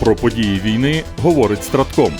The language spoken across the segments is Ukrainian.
Про події війни говорить Стратком.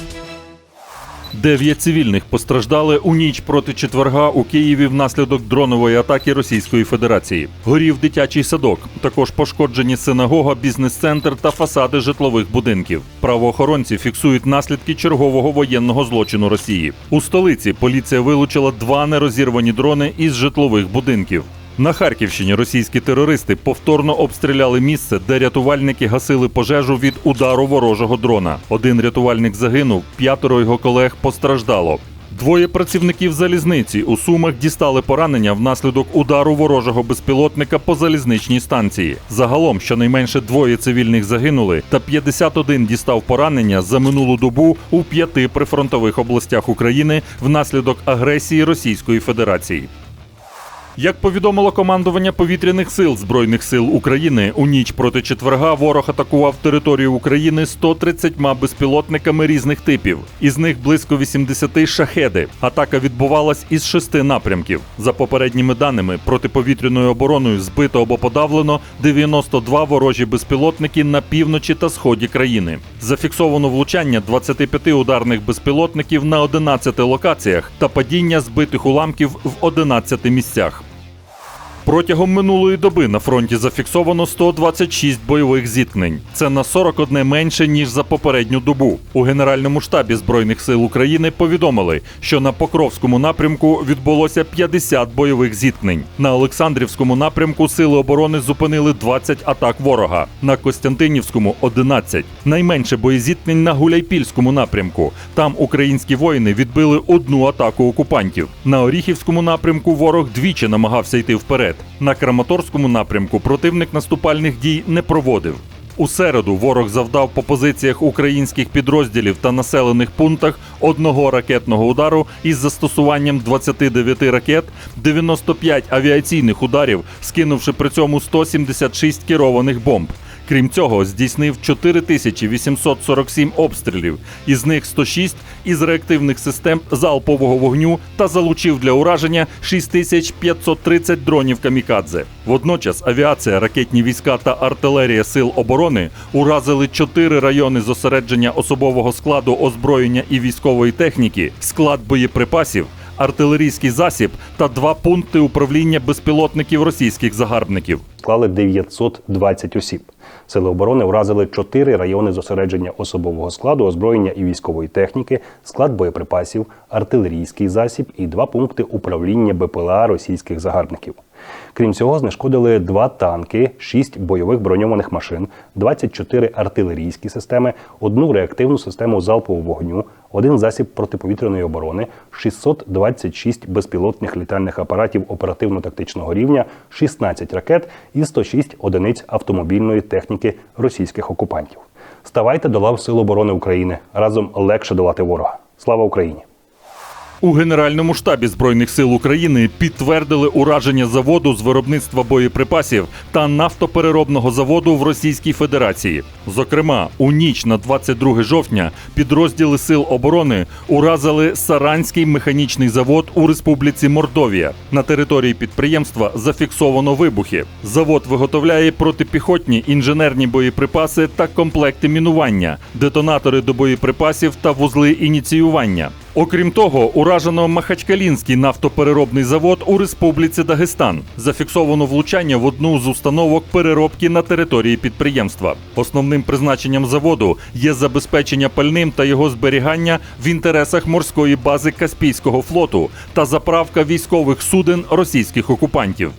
Дев'ять цивільних постраждали у ніч проти четверга у Києві внаслідок дронової атаки Російської Федерації. Горів дитячий садок. Також пошкоджені синагога, бізнес-центр та фасади житлових будинків. Правоохоронці фіксують наслідки чергового воєнного злочину Росії. У столиці поліція вилучила два нерозірвані дрони із житлових будинків. На Харківщині російські терористи повторно обстріляли місце, де рятувальники гасили пожежу від удару ворожого дрона. Один рятувальник загинув, п'ятеро його колег постраждало. Двоє працівників залізниці у Сумах дістали поранення внаслідок удару ворожого безпілотника по залізничній станції. Загалом щонайменше двоє цивільних загинули, та 51 дістав поранення за минулу добу у п'яти прифронтових областях України внаслідок агресії Російської Федерації. Як повідомило командування повітряних сил Збройних сил України, у ніч проти четверга ворог атакував територію України 130 безпілотниками різних типів. Із них близько 80 шахеди. Атака відбувалась із шести напрямків. За попередніми даними, протиповітряною обороною збито або подавлено 92 ворожі безпілотники на півночі та сході країни. Зафіксовано влучання 25 ударних безпілотників на 11 локаціях та падіння збитих уламків в 11 місцях. Протягом минулої доби на фронті зафіксовано 126 бойових зіткнень. Це на 41 менше ніж за попередню добу. У Генеральному штабі збройних сил України повідомили, що на Покровському напрямку відбулося 50 бойових зіткнень. На Олександрівському напрямку сили оборони зупинили 20 атак ворога. На Костянтинівському 11. Найменше боєзіткнень на Гуляйпільському напрямку. Там українські воїни відбили одну атаку окупантів. На Оріхівському напрямку ворог двічі намагався йти вперед. На Краматорському напрямку противник наступальних дій не проводив. У середу ворог завдав по позиціях українських підрозділів та населених пунктах одного ракетного удару із застосуванням 29 ракет, 95 авіаційних ударів, скинувши при цьому 176 керованих бомб. Крім цього, здійснив 4847 обстрілів, із них 106 із реактивних систем залпового вогню та залучив для ураження 6530 дронів камікадзе. Водночас авіація, ракетні війська та артилерія сил оборони уразили чотири райони зосередження особового складу озброєння і військової техніки, склад боєприпасів. Артилерійський засіб та два пункти управління безпілотників російських загарбників. склали 920 осіб. Сили оборони вразили чотири райони зосередження особового складу, озброєння і військової техніки, склад боєприпасів, артилерійський засіб і два пункти управління БПЛА російських загарбників. Крім цього, знешкодили два танки, шість бойових броньованих машин, 24 артилерійські системи, одну реактивну систему залпового вогню, один засіб протиповітряної оборони, 626 безпілотних літальних апаратів оперативно-тактичного рівня, 16 ракет і 106 одиниць автомобільної техніки російських окупантів. Ставайте до лав Сил оборони України. Разом легше долати ворога. Слава Україні! У Генеральному штабі Збройних сил України підтвердили ураження заводу з виробництва боєприпасів та нафтопереробного заводу в Російській Федерації. Зокрема, у ніч на 22 жовтня підрозділи сил оборони уразили Саранський механічний завод у Республіці Мордовія. На території підприємства зафіксовано вибухи. Завод виготовляє протипіхотні інженерні боєприпаси та комплекти мінування, детонатори до боєприпасів та вузли ініціювання. Окрім того, уражено Махачкалінський нафтопереробний завод у Республіці Дагестан. Зафіксовано влучання в одну з установок переробки на території підприємства. Основним призначенням заводу є забезпечення пальним та його зберігання в інтересах морської бази Каспійського флоту та заправка військових суден російських окупантів.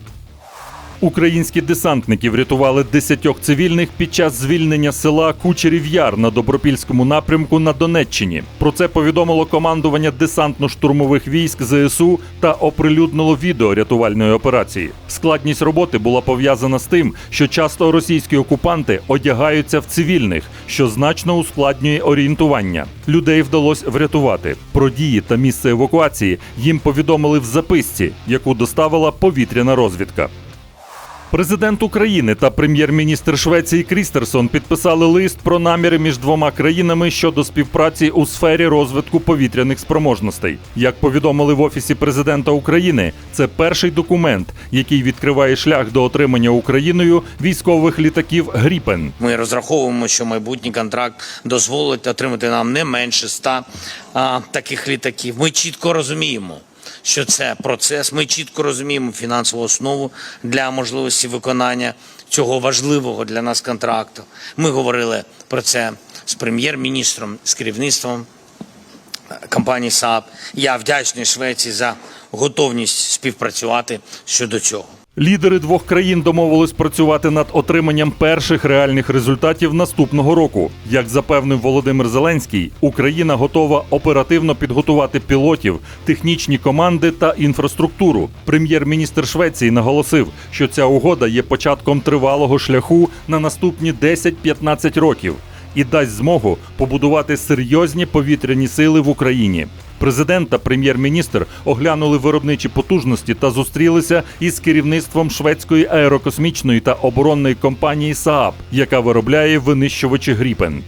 Українські десантники врятували десятьох цивільних під час звільнення села Кучерів Яр на Добропільському напрямку на Донеччині. Про це повідомило командування десантно-штурмових військ ЗСУ та оприлюднило відео рятувальної операції. Складність роботи була пов'язана з тим, що часто російські окупанти одягаються в цивільних, що значно ускладнює орієнтування. Людей вдалося врятувати. Про дії та місце евакуації їм повідомили в записці, яку доставила повітряна розвідка. Президент України та прем'єр-міністр Швеції Крістерсон підписали лист про наміри між двома країнами щодо співпраці у сфері розвитку повітряних спроможностей. Як повідомили в офісі президента України, це перший документ, який відкриває шлях до отримання Україною військових літаків Гріпен. Ми розраховуємо, що майбутній контракт дозволить отримати нам не менше 100 а, таких літаків. Ми чітко розуміємо, що це процес. Ми чітко розуміємо фінансову основу для можливості виконання цього важливого для нас контракту. Ми говорили про це з прем'єр-міністром, з керівництвом компанії САП. Я вдячний Швеції за готовність співпрацювати щодо цього. Лідери двох країн домовились працювати над отриманням перших реальних результатів наступного року. Як запевнив Володимир Зеленський, Україна готова оперативно підготувати пілотів, технічні команди та інфраструктуру. Прем'єр-міністр Швеції наголосив, що ця угода є початком тривалого шляху на наступні 10-15 років і дасть змогу побудувати серйозні повітряні сили в Україні. Президент та прем'єр-міністр оглянули виробничі потужності та зустрілися із керівництвом шведської аерокосмічної та оборонної компанії СААП, яка виробляє винищувачі Гріпен.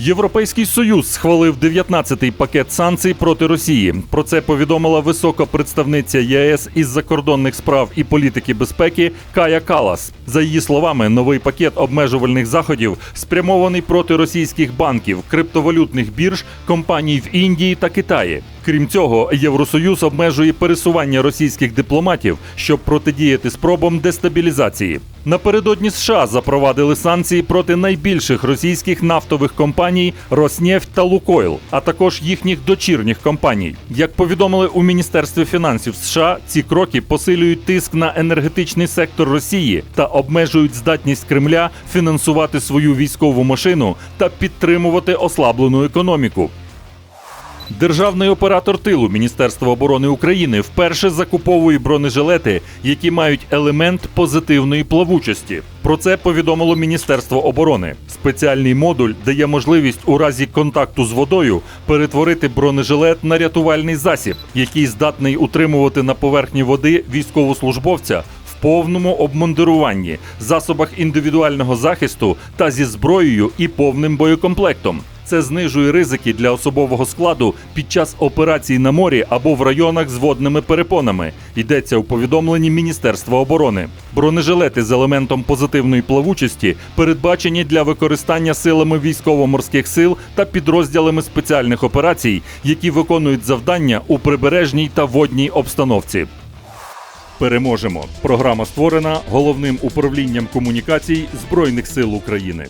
Європейський союз схвалив 19-й пакет санкцій проти Росії. Про це повідомила висока представниця ЄС із закордонних справ і політики безпеки Кая Калас. За її словами, новий пакет обмежувальних заходів спрямований проти російських банків, криптовалютних бірж, компаній в Індії та Китаї. Крім цього, Євросоюз обмежує пересування російських дипломатів, щоб протидіяти спробам дестабілізації. Напередодні США запровадили санкції проти найбільших російських нафтових компаній Роснефть та Лукойл, а також їхніх дочірніх компаній. Як повідомили у Міністерстві фінансів США, ці кроки посилюють тиск на енергетичний сектор Росії та обмежують здатність Кремля фінансувати свою військову машину та підтримувати ослаблену економіку. Державний оператор тилу Міністерства оборони України вперше закуповує бронежилети, які мають елемент позитивної плавучості. Про це повідомило Міністерство оборони. Спеціальний модуль дає можливість у разі контакту з водою перетворити бронежилет на рятувальний засіб, який здатний утримувати на поверхні води військовослужбовця повному обмундируванні, засобах індивідуального захисту та зі зброєю і повним боєкомплектом. Це знижує ризики для особового складу під час операцій на морі або в районах з водними перепонами. Йдеться у повідомленні Міністерства оборони. Бронежилети з елементом позитивної плавучості передбачені для використання силами військово-морських сил та підрозділами спеціальних операцій, які виконують завдання у прибережній та водній обстановці. Переможемо. Програма створена головним управлінням комунікацій Збройних сил України.